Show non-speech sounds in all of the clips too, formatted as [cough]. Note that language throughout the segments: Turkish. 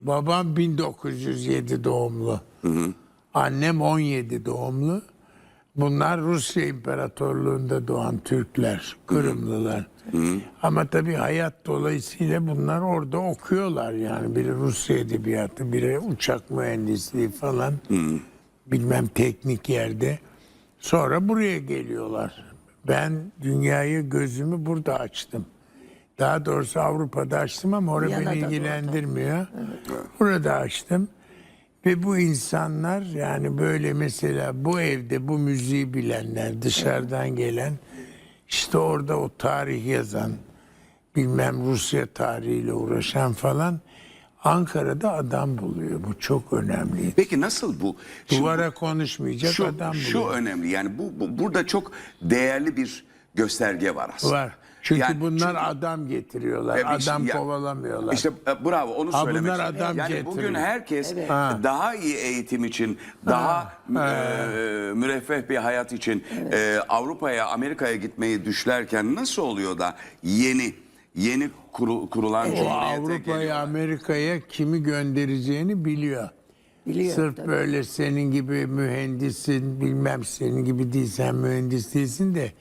Babam 1907 doğumlu. Annem 17 doğumlu. Bunlar Rusya İmparatorluğu'nda doğan Türkler, Kırımlılar. Ama tabii hayat dolayısıyla bunlar orada okuyorlar yani. Biri Rusya edebiyatı, biri uçak mühendisliği falan. Bilmem teknik yerde. Sonra buraya geliyorlar. Ben dünyayı gözümü burada açtım. Daha doğrusu Avrupa'da açtım ama orada Viyana'da beni ilgilendirmiyor. Burada açtım. Ve bu insanlar yani böyle mesela bu evde bu müziği bilenler dışarıdan gelen işte orada o tarih yazan bilmem Rusya tarihiyle uğraşan falan Ankara'da adam buluyor. Bu çok önemli. Peki nasıl bu? Şimdi Duvara konuşmayacak şu, adam şu buluyor. önemli yani bu, bu burada çok değerli bir gösterge var aslında. Var. Çünkü Yani bunlar çünkü- adam getiriyorlar. E, şey- adam ya- kovalamıyorlar. İşte e, bravo onu Ha, söylemek bunlar istedim. adam Yani getiriyor. bugün herkes Ha. daha iyi eğitim için, daha e, müreffeh bir hayat için e, Avrupa'ya, Amerika'ya gitmeyi düşlerken nasıl oluyor da yeni yeni kuru- kurulan o cumhuriyete Avrupa'ya? Amerika'ya kimi göndereceğini biliyor. Biliyor. Sırf tabii. böyle senin gibi mühendisin, bilmem senin gibi değilsen mühendis değilsin de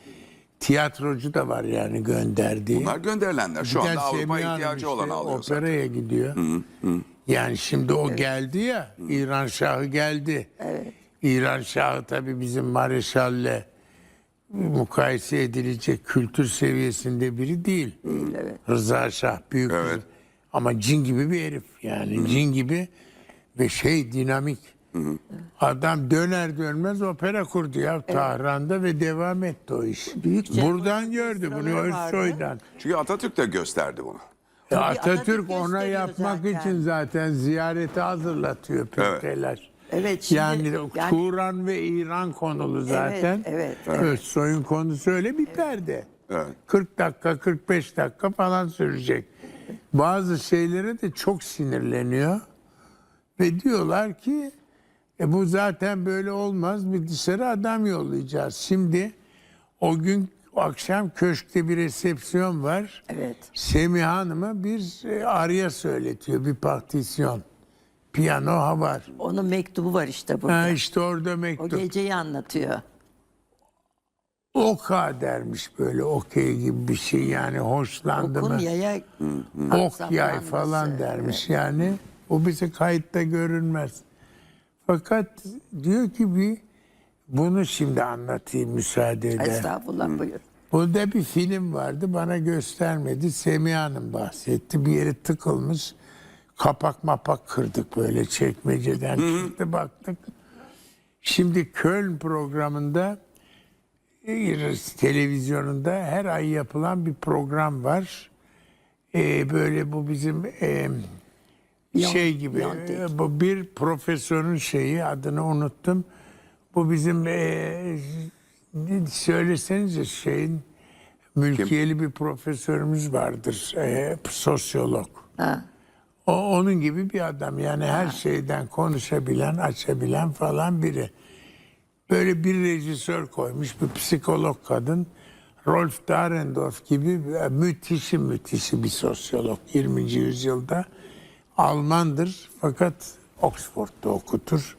tiyatrocu da var yani gönderdiği. Bunlar gönderilenler. Şu Bir anda Avrupa Hanım ihtiyacı işte olan alıyor zaten. Operaya gidiyor. Yani şimdi o geldi ya, İran Şahı geldi. İran Şahı tabii bizim Mareşal'le mukayese edilecek kültür seviyesinde biri değil. Rıza Şah büyük bir- Evet. ama cin gibi bir herif yani cin gibi ve şey dinamik. Adam döner dönmez opera kurdu ya Tahran'da ve devam etti o iş. Büyük Cem Buradan gördü bunu. Özsoy'dan. Çünkü Atatürk de gösterdi bunu. Ya Atatürk Atatürk ona yapmak zaten. için zaten ziyareti hazırlatıyor Evet. püfteler. Evet, şimdi- yani, yani- Turan ve İran konulu zaten. evet, Özsoy'un konusu öyle bir perde. Evet. 40 dakika 45 dakika falan sürecek. Bazı şeylere de çok sinirleniyor. Ve diyorlar ki e bu zaten böyle olmaz bir dışarı adam yollayacağız. Şimdi o gün o akşam köşkte bir resepsiyon var. Evet. Semih Hanım'a bir e, arya söyletiyor, bir partisyon. Piyano ha var. Onun mektubu var işte burada. Ha işte orada o mektup. geceyi anlatıyor. Oka dermiş böyle okey gibi bir şey yani hoşlandı Okun mı? yaya Ok yay falan dermiş yani. O bize kayıtta görünmez. Fakat diyor ki bir bunu şimdi anlatayım müsaade eder. Estağfurullah buyur. Burada bir film vardı bana göstermedi. Semih Hanım bahsetti. Bir yere tıkılmış. Kapak mapak kırdık böyle çekmeceden çıktı baktık. Şimdi Köln programında televizyonunda her ay yapılan bir program var. E, böyle bu bizim e, şey gibi e, bu bir profesörün şeyi adını unuttum. Bu bizim e, söylesenize şeyin mülkiyeli bir profesörümüz vardır. E, sosyolog. Ha. O onun gibi bir adam yani her şeyden konuşabilen, açabilen falan biri. Böyle bir rejisör koymuş, bir psikolog kadın. Rolf Dahrendorf gibi e, müthişi müthişi bir sosyolog 20. yüzyılda. Almandır fakat Oxford'da okutur.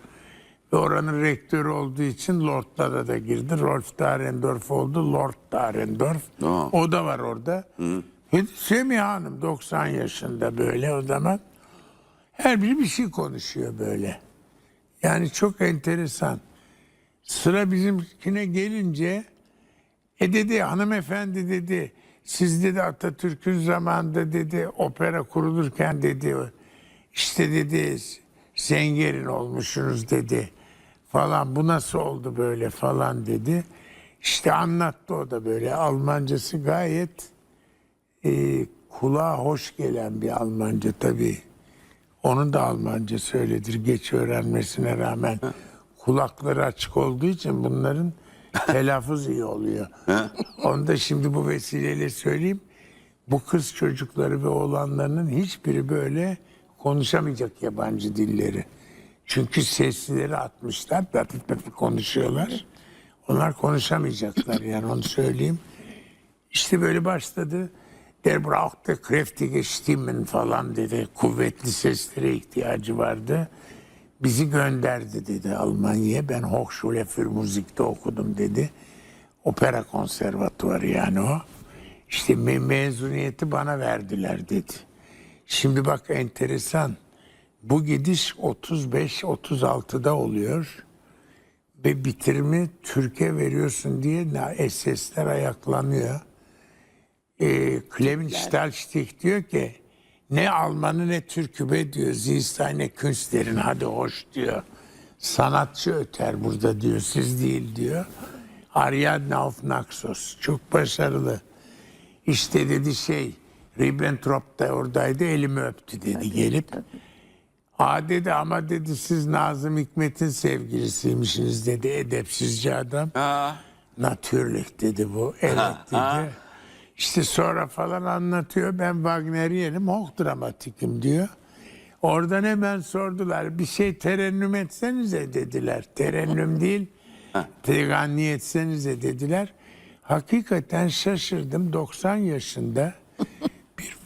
Ve oranın rektörü olduğu için Lord'lara da girdi. Rolf Dahrendorf oldu, Lord Dahrendorf. Aa. O da var orada. Ve Semih Hanım 90 yaşında böyle o zaman. Her biri bir şey konuşuyor böyle. Yani çok enteresan. Sıra bizimkine gelince e dedi hanımefendi dedi siz dedi Atatürk'ün zamanında dedi opera kurulurken dedi işte dedi zengerin olmuşsunuz dedi falan bu nasıl oldu böyle falan dedi. İşte anlattı o da böyle Almancası gayet e, kulağa hoş gelen bir Almanca tabii. Onun da Almanca söyledir geç öğrenmesine rağmen. Kulakları açık olduğu için bunların [laughs] telaffuz iyi oluyor. Onu da şimdi bu vesileyle söyleyeyim. Bu kız çocukları ve oğlanlarının hiçbiri böyle konuşamayacak yabancı dilleri. Çünkü seslileri atmışlar, hafif hafif konuşuyorlar. Onlar konuşamayacaklar yani onu söyleyeyim. İşte böyle başladı. Der brauchte kräftige Stimmen falan dedi. Kuvvetli seslere ihtiyacı vardı. Bizi gönderdi dedi Almanya'ya. Ben Hochschule für Musik'te okudum dedi. Opera konservatuvarı yani o. İşte me- mezuniyeti bana verdiler dedi. Şimdi bak enteresan. Bu gidiş 35-36'da oluyor. Ve bitirimi Türkiye veriyorsun diye SS'ler ayaklanıyor. E, Clement Stahlstich diyor ki ne Almanı ne Türk'ü be diyor. Zilsteine Künstlerin hadi hoş diyor. Sanatçı öter burada diyor siz değil diyor. Ariadne auf Naxos çok başarılı. İşte dedi şey Ribbentrop da oradaydı elimi öptü dedi gelip. Aa dedi ama dedi siz Nazım Hikmet'in sevgilisiymişsiniz dedi edepsizce adam. Ha. Natürlich dedi bu. Evet dedi. İşte sonra falan anlatıyor. Ben Wagneriyenim, Hochdramatik'im diyor. Oradan hemen sordular. Bir şey terennüm etsenize dediler. Terennüm değil, teganni etsenize dediler. Hakikaten şaşırdım. 90 yaşında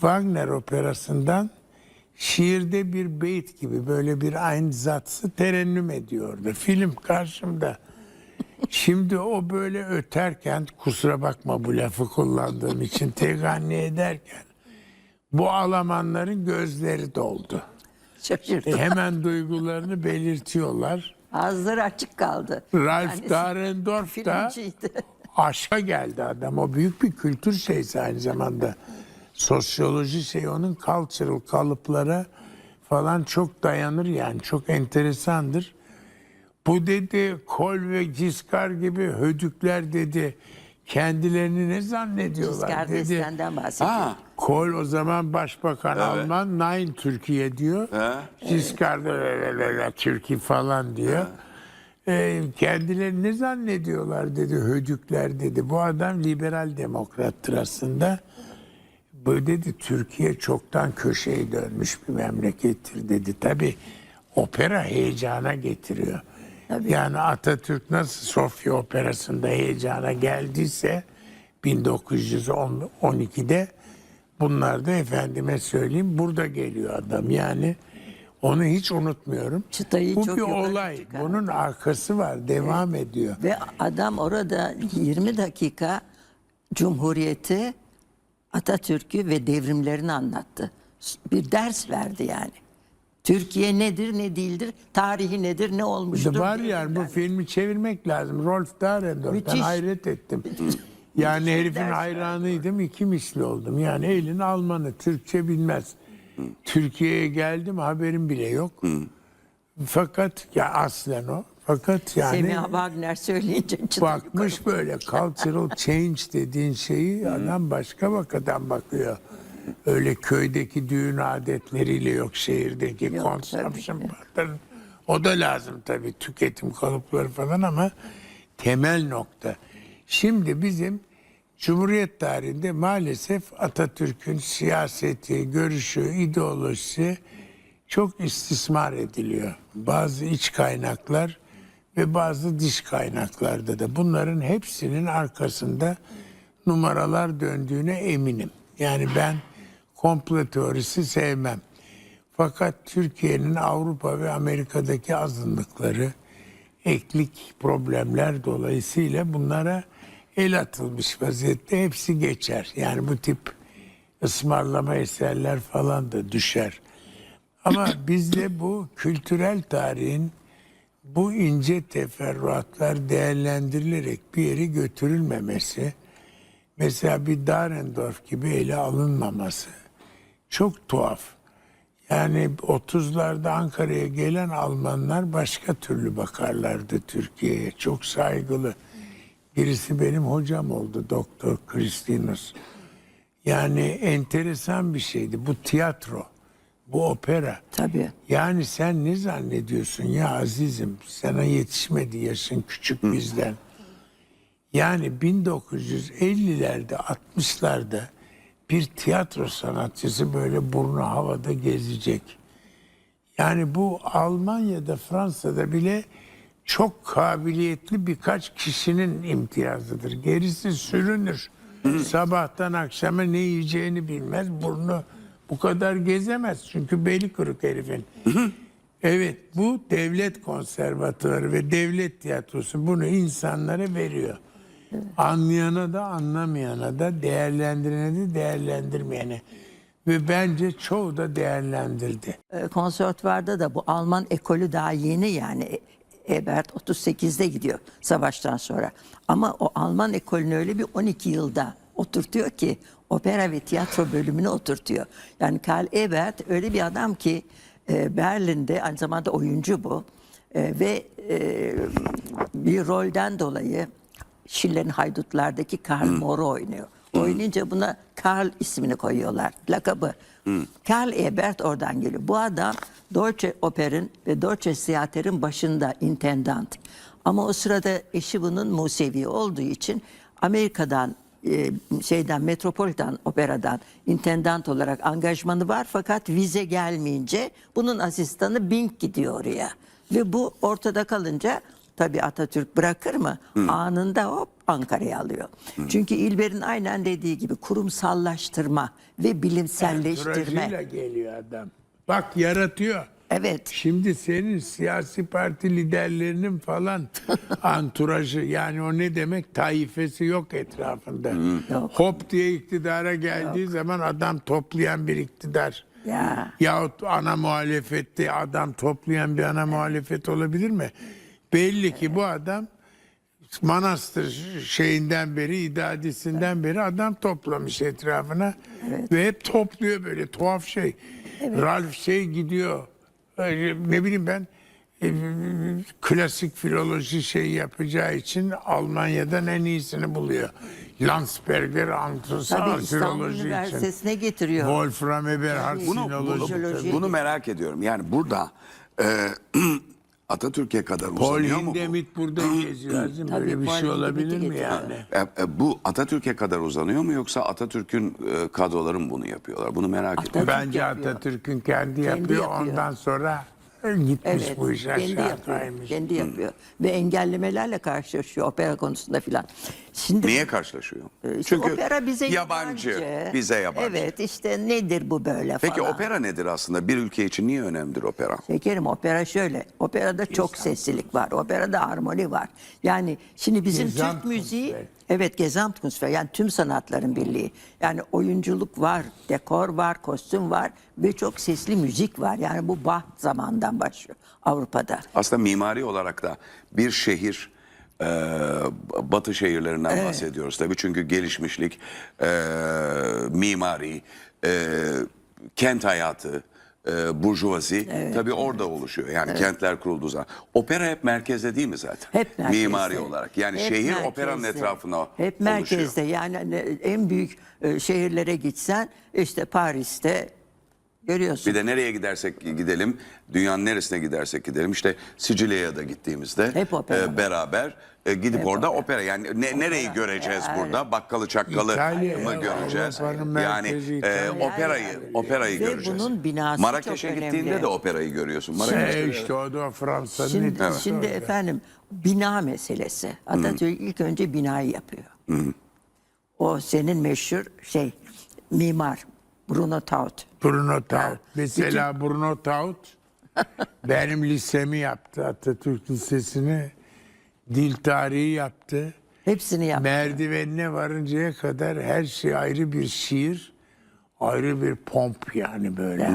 Wagner operasından şiirde bir beyt gibi böyle bir Einsatz terennüm ediyordu. Film karşımda. Şimdi o böyle öterken kusura bakma bu lafı kullandığım için teganni ederken bu Almanların gözleri doldu. Şaşırdım. E, hemen duygularını belirtiyorlar. Ağızları açık kaldı. Ralph Yani Dahrendorf da filmciydi. aşka geldi adam. O büyük bir kültür şeysi aynı zamanda. Sosyoloji şey onun cultural kalıplara falan çok dayanır yani. Çok enteresandır. Bu dedi Kol ve Giscard gibi hödükler dedi. Kendilerini ne zannediyorlar Giscard dedi. d'Estaing'den bahsediyor. Ha. Kol o zaman başbakan Alman Nein Türkiye diyor. Giscard da Türkiye falan diyor. Ee, kendileri ne zannediyorlar dedi hödükler dedi. Bu adam liberal demokrattır aslında. Bu dedi Türkiye çoktan köşeye dönmüş bir memlekettir dedi. Tabi opera heyecana getiriyor. Yani Atatürk nasıl Sofya Operası'nda heyecana geldiyse 1912'de bunlar da efendime söyleyeyim burada geliyor adam. Yani onu hiç unutmuyorum. Çıtayı Bu çok bir olay. çıkardı. Bunun arkası var. Devam ediyor. Ve adam orada 20 dakika Cumhuriyeti, Atatürk'ü ve devrimlerini anlattı. Bir ders verdi yani. Türkiye nedir ne değildir, tarihi nedir ne olmuştur. Var yani bu filmi çevirmek lazım. Rolf Dahrendorf. Ben Müthiş. hayret ettim. [laughs] Yani herifin ders hayranıydım. iki misli oldum. Yani elin Almanı. Türkçe bilmez. Türkiye'ye geldim haberim bile yok. Fakat ya aslen o. Fakat yani Semiha Wagner söyleyince bakmış böyle cultural change dediğin şeyi adam başka bakadan bakıyor. Öyle köydeki düğün adetleriyle yok şehirdeki Yok, consumption pattern. O da lazım tabii tüketim kalıpları falan ama temel nokta. Şimdi bizim Cumhuriyet tarihinde maalesef Atatürk'ün siyaseti, görüşü, ideolojisi çok istismar ediliyor. Bazı iç kaynaklar ve bazı dış kaynaklarda da bunların hepsinin arkasında numaralar döndüğüne eminim. Yani ben komplo teorisi sevmem. Fakat Türkiye'nin Avrupa ve Amerika'daki azınlıkları eklik problemler dolayısıyla bunlara el atılmış vaziyette hepsi geçer. Yani bu tip ısmarlama eserler falan da düşer. Ama bizde bu kültürel tarihin bu ince teferruatlar değerlendirilerek bir yere götürülmemesi, mesela bir Dahrendorf gibi ele alınmaması çok tuhaf. Yani 30'larda Ankara'ya gelen Almanlar başka türlü bakarlardı Türkiye'ye. Çok saygılı. Birisi benim hocam oldu Doktor Kristinus. Yani enteresan bir şeydi. Bu tiyatro, bu opera. Tabii. Yani sen ne zannediyorsun ya azizim? Sana yetişmedi yaşın küçük bizden. Yani 1950'lerde 60'larda bir tiyatro sanatçısı böyle burnu havada gezecek. Yani bu Almanya'da Fransa'da bile çok kabiliyetli birkaç kişinin imtiyazıdır. Gerisi sürünür. Sabahtan akşama ne yiyeceğini bilmez. Burnu bu kadar gezemez. Çünkü beli kırık herifin. Evet bu devlet konservatuarı ve devlet tiyatrosu bunu insanlara veriyor. Anlayana da anlamayana da değerlendirene de değerlendirmeyene. Ve bence çoğu da değerlendirdi. E, konservatuvarda da bu Alman ekolü daha yeni yani. E- Ebert 38'de gidiyor savaştan sonra. Ama o Alman ekolünü öyle bir 12 yılda oturtuyor ki opera ve tiyatro bölümünü oturtuyor. Yani Karl Ebert öyle bir adam ki e, Berlin'de aynı zamanda oyuncu bu. E, ve e, bir rolden dolayı Schiller'in Haydutlar'daki Karl Mor'u oynuyor. Oynayınca buna Karl ismini koyuyorlar. Lakabı. Karl Ebert oradan geliyor. Bu adam Deutsche Oper'in ve Deutsche Theater'in başında intendant. Ama o sırada eşi bunun Musevi olduğu için Amerika'dan e, şeyden Metropolitan Opera'dan intendant olarak angajmanı var fakat vize gelmeyince bunun asistanı Bing gidiyor oraya. Ve bu ortada kalınca Tabii Atatürk bırakır mı? Anında hop Ankara'ya alıyor. Çünkü İlber'in aynen dediği gibi kurumsallaştırma ve bilimselleştirme. Entourajıyla geliyor adam. Bak yaratıyor. Evet. Şimdi senin siyasi parti liderlerinin falan [laughs] anturajı yani o ne demek taifesi yok etrafında. Yok. Hop diye iktidara geldiği zaman adam toplayan bir iktidar. Ya. Yahut ana muhalefette adam toplayan bir ana muhalefet olabilir mi? Belli ki bu adam manastır şeyinden beri, idadisinden beri adam toplamış etrafına. Ve hep topluyor böyle tuhaf şey. Ralph şey gidiyor. Ne bileyim ben e, klasik filoloji şey yapacağı için Almanya'dan en iyisini buluyor. Landsberger Tabii antropoloji İstanbul için. Üniversitesi'ne getiriyor. Wolfram Eberhard Bunu, sinoloji. bunu, bunu merak ediyorum. Yani burada e, [clears throat] Atatürk'e kadar Paul uzanıyor mu bu? Hindemith burada geziyor. Azim. Tabii, Böyle bir Paul şey olabilir Hindemith'i mi getiriyor. yani? E, e, bu Atatürk'e kadar uzanıyor mu yoksa Atatürk'ün e, kadroları mı bunu yapıyorlar? Bunu merak ediyorum. Bence yapıyor. Atatürk'ün kendi, yapıyor. yapıyor. Ondan sonra gitmiş Evet, bu iş kendi aşağı yapıyor. kaymış. Kendi yapıyor. Ve engellemelerle karşılaşıyor opera konusunda filan. Şimdi Niye karşılaşıyor? e, işte Çünkü opera bize yabancı, bize yabancı. Evet işte nedir bu böyle Peki falan. opera nedir aslında? Bir ülke için niye önemlidir opera? Şekerim opera şöyle. Operada çok seslilik var. Operada harmoni var. Yani şimdi bizim Türk Gesamtkunstwerk. müziği evet Gesamtkunstwerk yani tüm sanatların birliği. Yani oyunculuk var, dekor var, kostüm var ve çok sesli müzik var. Yani bu Bach zamandan başlıyor Avrupa'da. Aslında mimari olarak da bir şehir e, batı şehirlerinden bahsediyoruz tabii. Çünkü gelişmişlik, e, mimari, e, kent hayatı, e, burjuvazi tabii orada oluşuyor. Yani kentler kurulduğu zaman. Opera hep merkezde değil mi zaten? Hep merkezde. Mimari olarak. Yani Hep şehir merkezde. operanın etrafına Hep oluşuyor. merkezde yani hani en büyük e, şehirlere gitsen işte Paris'te görüyorsun. Bir de nereye gidersek gidelim, dünyanın neresine gidersek gidelim. İşte Sicilya'ya da gittiğimizde Hep opera. e, beraber e, gidip orada opera. Yani ne, nereyi göreceğiz burada? Bakkalı çakkalı İtalya, mı göreceğiz? Avrupa'nın Yani merkezi e, İtalya. operayı, operayı Ve göreceğiz. bunun binası Marrakeş'e çok gittiğinde önemli. de operayı görüyorsun. Marrakeş'te E de- işte o da Fransa'nın Şimdi, etkisi şimdi orada. efendim bina meselesi. Atatürk ilk önce binayı yapıyor. O senin meşhur şey mimar Bruno Taut. Bruno Taut. Mesela Bruno Taut [laughs] benim lisemi yaptı. Atatürk Lisesi'ni dil tarihi yaptı. Hepsini yaptı. Merdivenine varıncaya kadar her şey ayrı bir şiir, ayrı bir pomp yani böyle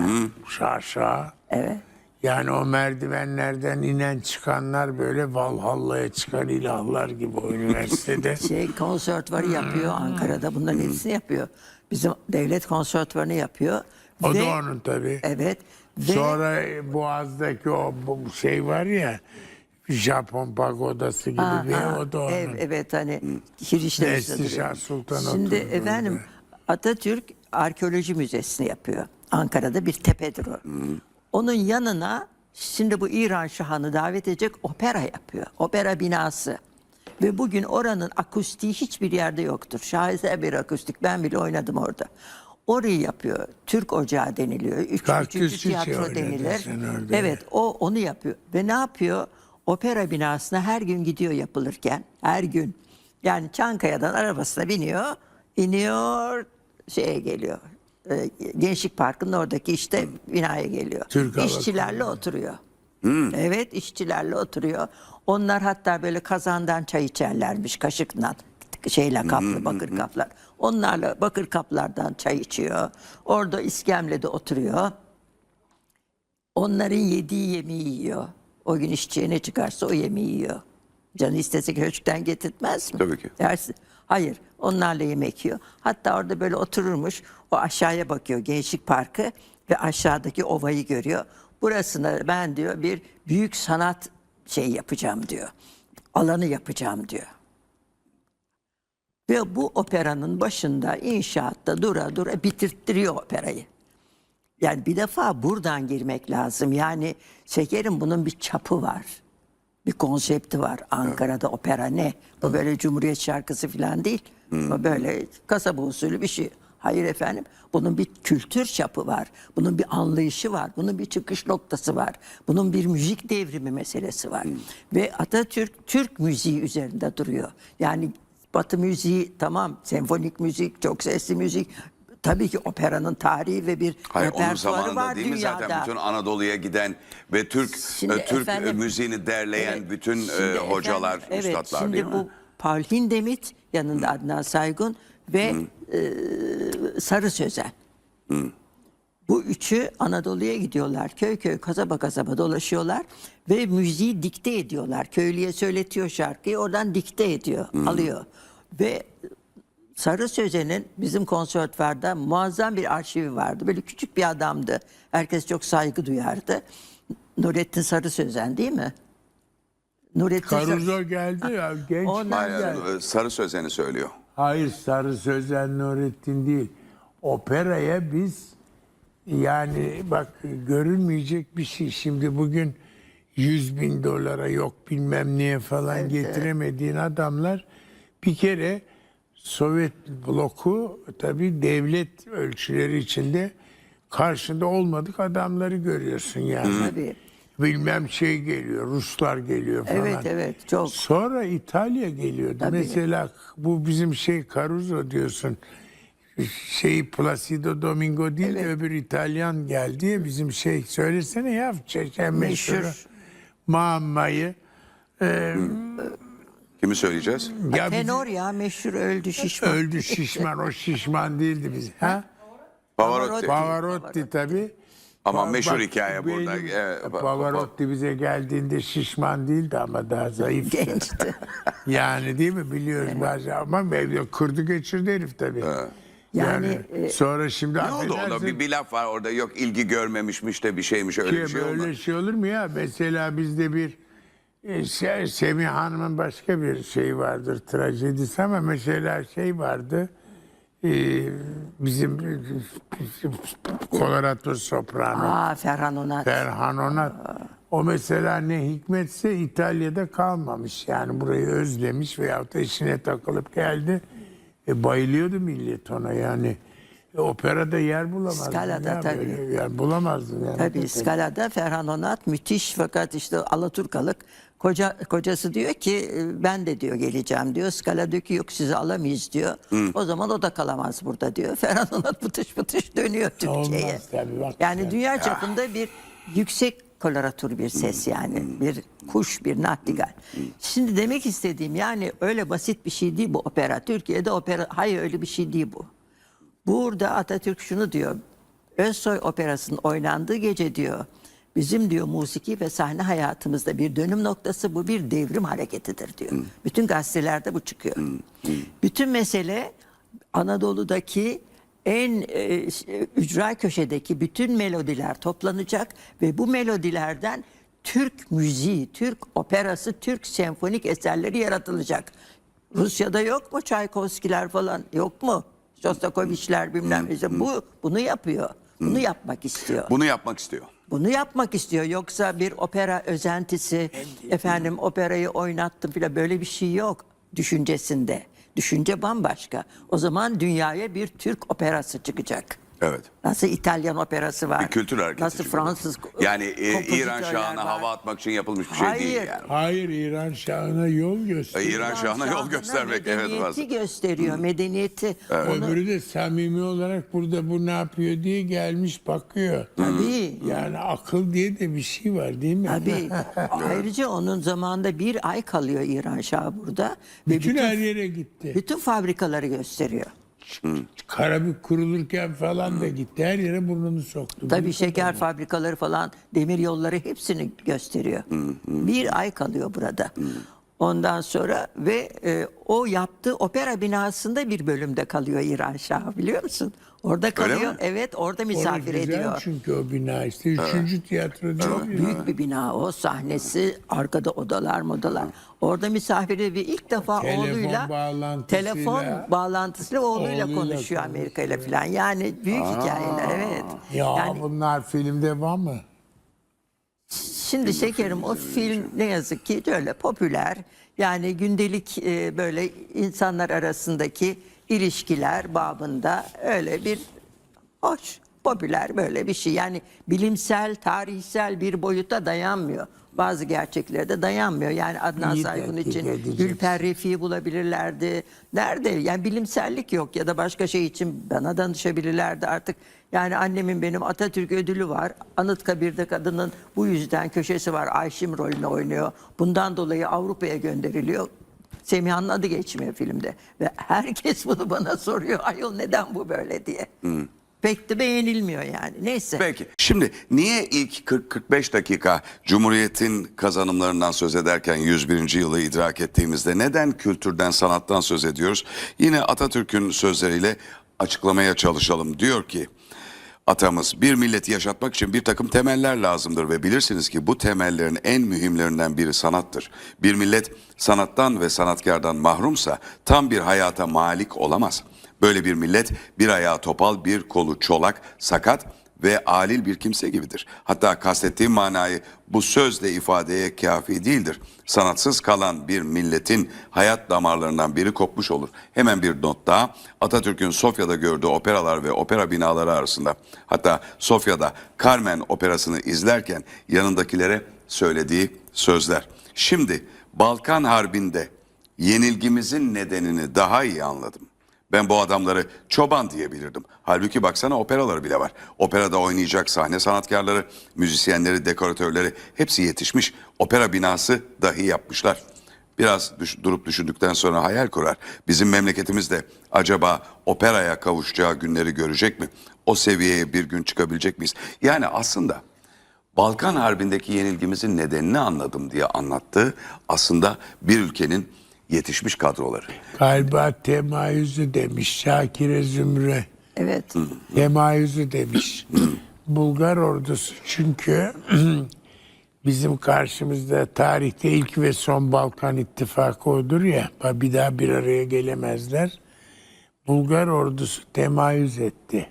şaşa. Evet. Yani o merdivenlerden inen çıkanlar böyle Valhalla'ya çıkan ilahlar gibi o üniversitede. [laughs] Şey konservatuvarı yapıyor Ankara'da. Bunların hepsini yapıyor. Bizim devlet konservatuvarını yapıyor. O Ve- da onun tabii. Evet. Ve Sonra Boğaz'daki o bu şey var ya Japon pagodası gibi Aa, bir aa, o da onun. ev- evet hani Kiriş'te Nesli. Şah Sultan Şimdi efendim orada. Atatürk Arkeoloji Müzesi'ni yapıyor. Ankara'da bir tepedir o. Onun yanına şimdi bu İran Şahı'nı davet edecek opera yapıyor. Opera binası. Ve bugün oranın akustiği hiçbir yerde yoktur. Şaheser bir akustik. Ben bile oynadım orada. Orayı yapıyor. Türk Ocağı deniliyor. Üç, üçüncü tiyatro oynadın denilir. Evet o onu yapıyor. Ve ne yapıyor? Opera binasına her gün gidiyor yapılırken. Her gün. Yani Çankaya'dan arabasına biniyor. iniyor şeye geliyor. E, Gençlik Parkı'nın oradaki işte binaya geliyor. Türk Hava İşçilerle oturuyor. Evet işçilerle oturuyor. Onlar hatta böyle kazandan çay içerlermiş kaşıkla şeyle kaplı bakır kaplar. Onlarla bakır kaplardan çay içiyor. Orada iskemlede oturuyor. Onların yediği yemeği yiyor. O gün işçiye ne çıkarsa o yemeği yiyor. Canı istese köşkten getirtmez mi? Tabii ki. Dersin. Hayır. Onlarla yemek yiyor. Hatta orada böyle otururmuş. O aşağıya bakıyor Gençlik Parkı ve aşağıdaki ovayı görüyor. Burasına ben diyor bir büyük sanat şey yapacağım diyor. Alanı yapacağım diyor. Ve bu operanın başında inşaatta dura dura bitirttiriyor operayı. Yani bir defa buradan girmek lazım. Yani şekerim bunun bir çapı var. Bir konsepti var. Ankara'da opera ne? Bu böyle Cumhuriyet şarkısı falan değil. Bu böyle kasaba usulü bir şey. Hayır efendim. Bunun bir kültür çapı var. Bunun bir anlayışı var. Bunun bir çıkış noktası var. Bunun bir müzik devrimi meselesi var. Ve Atatürk Türk müziği üzerinde duruyor. Yani Batı müziği tamam senfonik müzik, çok sesli müzik. Tabii ki operanın tarihi ve bir Hayır onun zamanında var değil mi dünyada. zaten bütün Anadolu'ya giden ve Türk Şimdi e, Türk efendim- e, müziğini derleyen Evet, bütün e, şimdi hocalar, efendim, evet, üstadlar şimdi değil mi? bu Paul Hindemith yanında Adnan Saygun ve e, Sarı Sözen. Bu üçü Anadolu'ya gidiyorlar. Köy köy kasaba kasaba dolaşıyorlar ve müziği dikte ediyorlar. Köylüye söyletiyor şarkıyı oradan dikte ediyor, alıyor. Ve Sarı Sözen'in bizim konservatuvarda muazzam bir arşivi vardı. Böyle küçük bir adamdı. Herkes çok saygı duyardı. Nurettin Sarı Sözen değil mi? Nurettin Sarı- Caruso geldi ya genç Ondan- geldi. e, Sarı Sözen'i söylüyor. Hayır Sarı Sözen Nurettin değil. Operaya biz yani bak görülmeyecek bir şey. Şimdi bugün 100 bin dolara yok bilmem niye falan getiremediğin adamlar bir kere Sovyet bloku tabii devlet ölçüleri içinde karşında olmadık adamları görüyorsun yani. Tabii. Bilmem şey geliyor, Ruslar geliyor falan. Evet evet çok. Sonra İtalya geliyordu. Tabii. Mesela bu bizim şey Caruso diyorsun. Şey Placido Domingo değil de öbür İtalyan geldi ya bizim şey söylesene ya Çeçen meşhur. Meşhur. Mammayı. Kimi söyleyeceğiz? Ya Tenor ya meşhur öldü şişman. öldü şişman o şişman değildi biz. Ha? Pavarotti. Pavarotti tabii. Ama Bak- meşhur hikaye burada. benim- Evet, pa- pa- Pavarotti bize geldiğinde şişman değildi ama daha zayıftı. Gençti. Yani değil mi biliyoruz bazı ama mevzu kırdı geçirdi herif tabii. Yani, Yani, e, sonra şimdi Ne oldu affedersin, Bir, bir laf var orada yok ilgi görmemişmiş de bir şeymiş öyle bir şey böyle oldu. şey olur mu ya? Mesela bizde bir e, Se- Semih Hanım'ın başka bir şey vardır trajedisi ama mesela şey vardı e, bizim Colorado soprano Aa Ferhan Onat. Ferhan Onat. O mesela ne hikmetse İtalya'da kalmamış. Yani burayı özlemiş veyahut da işine takılıp geldi. E, bayılıyordu millet ona yani. E, operada yer bulamazdın. Scala'da ya, tabii. böyle yer bulamazdın yani. Tabii Scala'da Ferhan Onat müthiş fakat işte Alaturkalık koca kocası diyor ki e, ben de diyor geleceğim diyor. Scala diyor ki yok sizi alamayız diyor. O zaman o da kalamaz burada diyor. [laughs] Ferhan Onat pıtış pıtış dönüyor Türkiye'ye. Olmaz tabii, bak Yani sen. dünya çapında bir yüksek koloratur bir ses yani. Bir kuş, bir nachtigall. Şimdi demek istediğim yani öyle basit bir şey değil bu opera. Türkiye'de opera hayır öyle bir şey değil bu. Burada Atatürk şunu diyor. Özsoy Operası'nın oynandığı gece diyor. Bizim diyor musiki ve sahne hayatımızda bir dönüm noktası bu bir devrim hareketidir diyor. Bütün gazetelerde bu çıkıyor. Bütün mesele Anadolu'daki en e, ş- ücra köşedeki bütün melodiler toplanacak ve bu melodilerden Türk müziği, Türk operası, Türk senfonik eserleri yaratılacak. Rusya'da yok mu Çaykovskiler falan yok mu? Shostakovichler bilmem ne. Bu bunu yapıyor. Bunu yapmak istiyor. Bunu yapmak istiyor. Bunu yapmak istiyor. Yoksa bir opera özentisi, efendim operayı oynattım filan böyle bir şey yok düşüncesinde. Düşünce bambaşka. O zaman dünyaya bir Türk operası çıkacak. Evet. Nasıl İtalyan operası var. Bir kültür hareketi. Nasıl çünkü. Fransız Yani e, İran kompozitörler şahına var. hava atmak için yapılmış bir şey değil Hayır. yani. Hayır İran Şahı'na yol gösteriyor. İran şahına yol göstermek evet medeniyeti var. gösteriyor. Medeniyeti. Onu, Öbürü de samimi olarak burada bu ne yapıyor diye gelmiş bakıyor. tabii. Yani akıl diye de bir şey var değil mi? Tabii. [laughs] Ayrıca onun zamanında bir ay kalıyor İran Şahı burada. Ve bütün, her yere gitti. bütün fabrikaları gösteriyor. Karabük kurulurken falan da gitti. Her yere burnunu soktu. Tabii şeker fabrikaları falan, demir yolları hepsini gösteriyor. Bir ay kalıyor burada. Ondan sonra ve e, o yaptığı opera binasında bir bölümde kalıyor İran Şahı biliyor musun? Orada kalıyor. mi? Evet, orada misafir Orası güzel ediyor. çünkü o bina işte. Üçüncü tiyatro değil Çok mi? büyük bir bina o sahnesi arkada odalar modalar. Orada misafir ediyor. İlk defa Telefon oğluyla bağlantısıyla- telefon bağlantısıyla oğluyla, Oğluyla konuşuyor konuşuyor. Amerika ile falan. Yani büyük hikayeler evet. Ya Yani bunlar filmde var mı? Şimdi şekerim o film ne yazık ki öyle popüler. Yani gündelik e, böyle insanlar arasındaki ilişkiler babında öyle bir hoş, popüler böyle bir şey. Yani bilimsel, tarihsel bir boyuta dayanmıyor. Bazı gerçeklere de dayanmıyor. Yani Adnan İyi Saygun için edeceksin. Gülper Refik'i bulabilirlerdi. Nerede? Yani bilimsellik yok ya da başka şey için bana danışabilirlerdi artık. Yani annemin benim Atatürk ödülü var. Anıtkabir'de kadının bu yüzden köşesi var. Ayşim rolünü oynuyor. Bundan dolayı Avrupa'ya gönderiliyor. Semiha'nın adı geçmiyor filmde. Ve herkes bunu bana soruyor. Ayol neden bu böyle diye. Pek de beğenilmiyor yani. Neyse. Peki. Şimdi niye ilk 40-45 dakika Cumhuriyet'in kazanımlarından söz ederken 101. yılı idrak ettiğimizde neden kültürden, sanattan söz ediyoruz? Yine Atatürk'ün sözleriyle açıklamaya çalışalım. Diyor ki atamız bir milleti yaşatmak için bir takım temeller lazımdır ve bilirsiniz ki bu temellerin en mühimlerinden biri sanattır. Bir millet sanattan ve sanatkardan mahrumsa tam bir hayata malik olamaz. Böyle bir millet bir ayağı topal, bir kolu çolak, sakat ve alil bir kimse gibidir. Hatta kastettiğim manayı bu sözle ifadeye kafi değildir. Sanatsız kalan bir milletin hayat damarlarından biri kopmuş olur. Hemen bir not daha. Atatürk'ün Sofya'da gördüğü operalar ve opera binaları arasında hatta Sofya'da Carmen operasını izlerken yanındakilere söylediği sözler. Şimdi Balkan Harbi'nde yenilgimizin nedenini daha iyi anladım. Ben bu adamları çoban diyebilirdim. Halbuki baksana operaları bile var. Operada oynayacak sahne sanatkarları, müzisyenleri, dekoratörleri hepsi yetişmiş. Opera binası dahi yapmışlar. Biraz düş- durup düşündükten sonra hayal kurar. Bizim memleketimiz de acaba operaya kavuşacağı günleri görecek mi? O seviyeye bir gün çıkabilecek miyiz? Yani aslında Balkan Harbi'ndeki yenilgimizin nedenini anladım diye anlattığı aslında bir ülkenin yetişmiş kadroları. Galiba temayüzü demiş Şakire Zümre. Evet. Temayüzü demiş. Bulgar ordusu çünkü [clears throat] bizim karşımızda tarihte ilk ve son Balkan ittifakı odur ya. Bir daha bir araya gelemezler. Bulgar ordusu temayüz etti.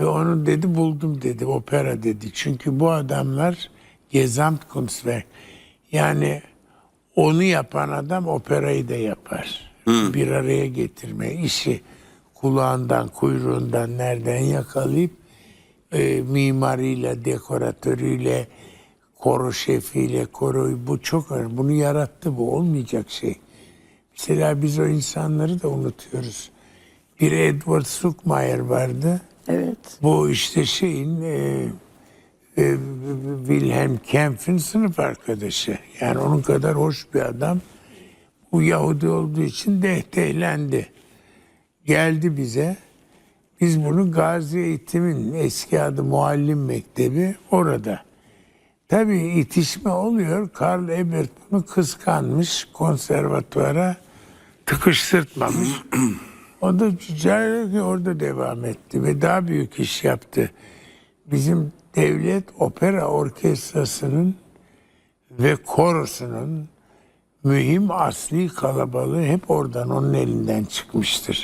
Ve onu dedi buldum dedi opera dedi. Çünkü bu adamlar Gesamtkunstwerk yani onu yapan adam operayı da yapar. Bir araya getirme işi kulağından kuyruğundan nereden yakalayıp e, mimariyle, dekoratörüyle, koro şefiyle, koroyu bu çok önemli. Bunu yarattı bu olmayacak şey. Mesela biz o insanları da unutuyoruz. Bir Edward Zuckmayer vardı. Evet. Bu işte şeyin e, e, Wilhelm Kempf'in sınıf arkadaşı. Yani onun kadar hoş bir adam. Bu Yahudi olduğu için dehtehlendi. Geldi bize. Biz bunu Gazi Eğitim'in eski adı Muallim Mektebi orada. Tabii itişme oluyor. Karl Ebert bunu kıskanmış konservatuvara tıkıştırtmamış. o da cahil orada devam etti ve daha büyük iş yaptı. Bizim devlet opera orkestrasının ve korosunun mühim asli kalabalığı hep oradan onun elinden çıkmıştır.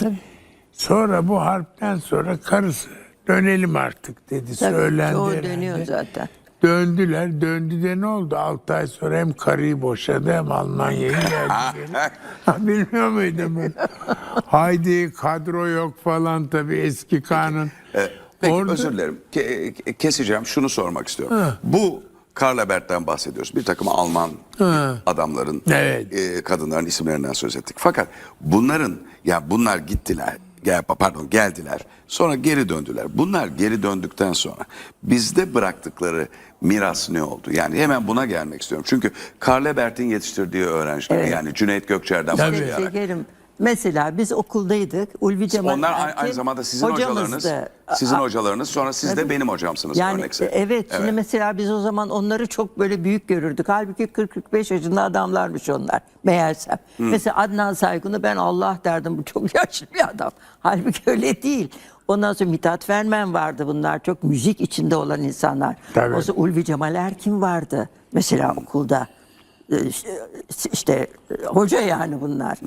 Sonra bu harpten sonra karısı dönelim artık dedi. Tabii, Söylendi çoğu herhalde. dönüyor zaten. Döndüler. Döndü de ne oldu? 6 ay sonra hem karıyı boşadı hem Almanya'ya [laughs] geldi. Bilmiyor muydun bunu? [laughs] Haydi kadro yok falan tabii eski kanun. Peki Orada- özür dilerim. Ke- ke- keseceğim. Şunu sormak istiyorum. Bu Karl Bert'ten bahsediyoruz. Bir takım Alman adamların, Evet. e, kadınların isimlerinden söz ettik. Fakat bunların, ya bunlar gittiler, gel, pardon geldiler, sonra geri döndüler. Bunlar geri döndükten sonra bizde bıraktıkları miras ne oldu? Yani hemen buna gelmek istiyorum. Çünkü Karl Bert'in yetiştirdiği öğrenciler, yani Cüneyt Gökçer'den Tabii. başlayarak. Mesela biz okuldaydık. Ulvi Cemal Onlar Erkin aynı zamanda sizin hocalarınız, sizin hocalarınız, sonra siz de benim hocamsınız Yani örnekse. e, evet, şimdi mesela biz o zaman onları çok böyle büyük görürdük. Halbuki 40-45 yaşında adamlarmış onlar meğersem. Mesela Adnan Saygun'u ben Allah derdim bu çok [laughs] yaşlı bir adam. Halbuki öyle değil. Ondan sonra Mithat Fermen vardı bunlar çok müzik içinde olan insanlar. Tabii. O zaman Ulvi Cemal Erkin vardı mesela okulda. Ee, işte- e, hoca yani bunlar.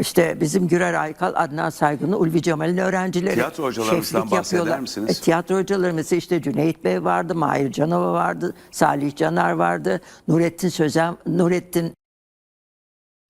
İşte bizim Gürer Aykal, Adnan Saygun'u, Ulvi Cemal'in öğrencileri. Tiyatro hocalarımızdan bahseder misiniz? E, tiyatro hocalarımız işte Cüneyt Bey vardı, Mahir Canova vardı, Salih Canar vardı, Nurettin Sözen, Nurettin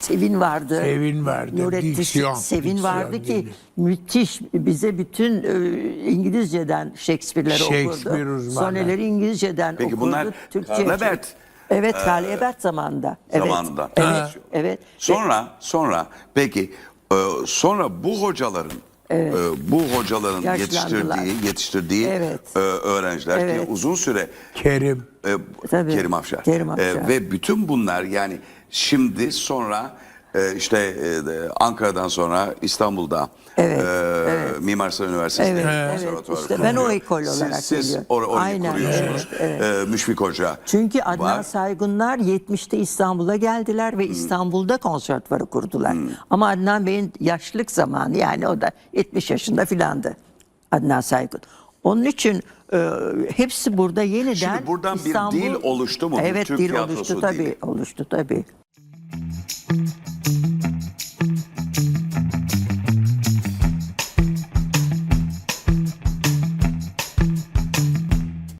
Sevin vardı. Sevin vardı, Nurettin diksiyon, Sevin diksiyon vardı ki dili. müthiş bize bütün e, İngilizceden Shakespeare'leri Shakespeare okurdu. uzmanı. Soneleri İngilizceden Peki okurdu. bunlar Türkçe. Karl Ebert Evet, Karl Ebert zamanında. Evet. zamanında. Evet. Evet. Sonra sonra peki e, sonra bu hocaların e, bu hocaların Yaşlandılar. yetiştirdiği yetiştirdiği Evet. e, öğrenciler ki Evet. uzun süre Kerim. e, Tabii. Kerim Afşar. Kerim E, Afşar. ve bütün bunlar yani şimdi sonra e, işte e, de, Ankara'dan sonra İstanbul'da Evet, e, evet. Mimar Sinan Üniversitesi'nde Evet, evet. konservatuvarı İşte ben o ekol olarak siz, siz geliyorum. or- orayı Aynen, kuruyorsunuz. evet, E, Müşfik Hoca Çünkü Adnan var. Saygunlar 70'te İstanbul'a geldiler ve İstanbul'da konservatuvarı kurdular. Ama Adnan Bey'in yaşlılık zamanı yani o da 70 yaşında filandı Adnan Saygun. Onun için e, hepsi burada yeniden Şimdi buradan bir İstanbul- dil oluştu mu? Bir Evet Türk dil tiyatrosu oluştu tabii. dili. Oluştu tabii.